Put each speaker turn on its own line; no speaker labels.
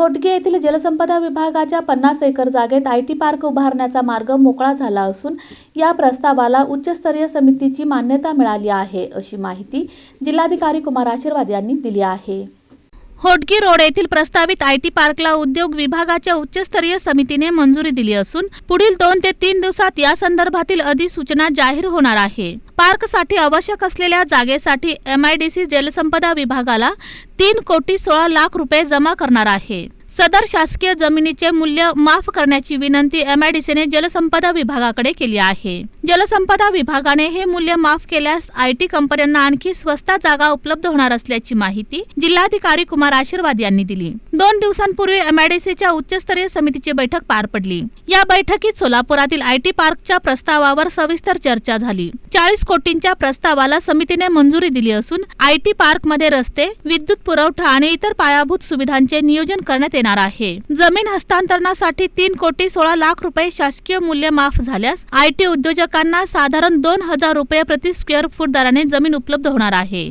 होटगे येथील जलसंपदा विभागाच्या पन्नास एकर जागेत आय टी पार्क उभारण्याचा मार्ग मोकळा झाला असून या प्रस्तावाला उच्चस्तरीय समितीची मान्यता मिळाली आहे अशी माहिती जिल्हाधिकारी कुमार आशीर्वाद यांनी दिली आहे. होटगी रोड येथील प्रस्तावित आय टी पार्कला उद्योग विभागाच्या उच्चस्तरीय समितीने मंजुरी दिली असून पुढील दोन ते तीन दिवसात या संदर्भातील अधिसूचना जाहीर होणार आहे. पार्कसाठी आवश्यक असलेल्या जागेसाठी एमआयडीसी जलसंपदा विभागाला तीन कोटी सोळा लाख रुपये जमा करणार आहे. सदर शासकीय जमिनीचे मूल्य माफ करण्याची विनंती एमआयडीसीने जलसंपदा विभागाकडे केली आहे. जलसंपदा विभागाने हे मूल्य माफ केल्यास आय टी कंपन्यांना आणखी स्वस्त जागा उपलब्ध होणार असल्याची माहिती जिल्हाधिकारी कुमार आशीर्वाद यांनी दिली. दोन दिवसांपूर्वी एमआयडीसीच्या उच्चस्तरीय समितीची बैठक पार पडली. या बैठकीत सोलापुरातील आय टी पार्कच्या प्रस्तावावर सविस्तर चर्चा झाली. चाळीस कोटींच्या प्रस्तावाला समितीने मंजुरी दिली असून आय टी पार्कमध्ये रस्ते विद्युत पुरवठा आणि इतर पायाभूत सुविधांचे नियोजन करण्यात येणार आहे. जमीन हस्तांतरणासाठी तीन कोटी सोळा लाख रुपये शासकीय मूल्य माफ झाल्यास आयटी उद्योजकांना साधारण दोन हजार रुपये प्रति स्क्वेअर फूट दराने जमीन उपलब्ध होणार आहे.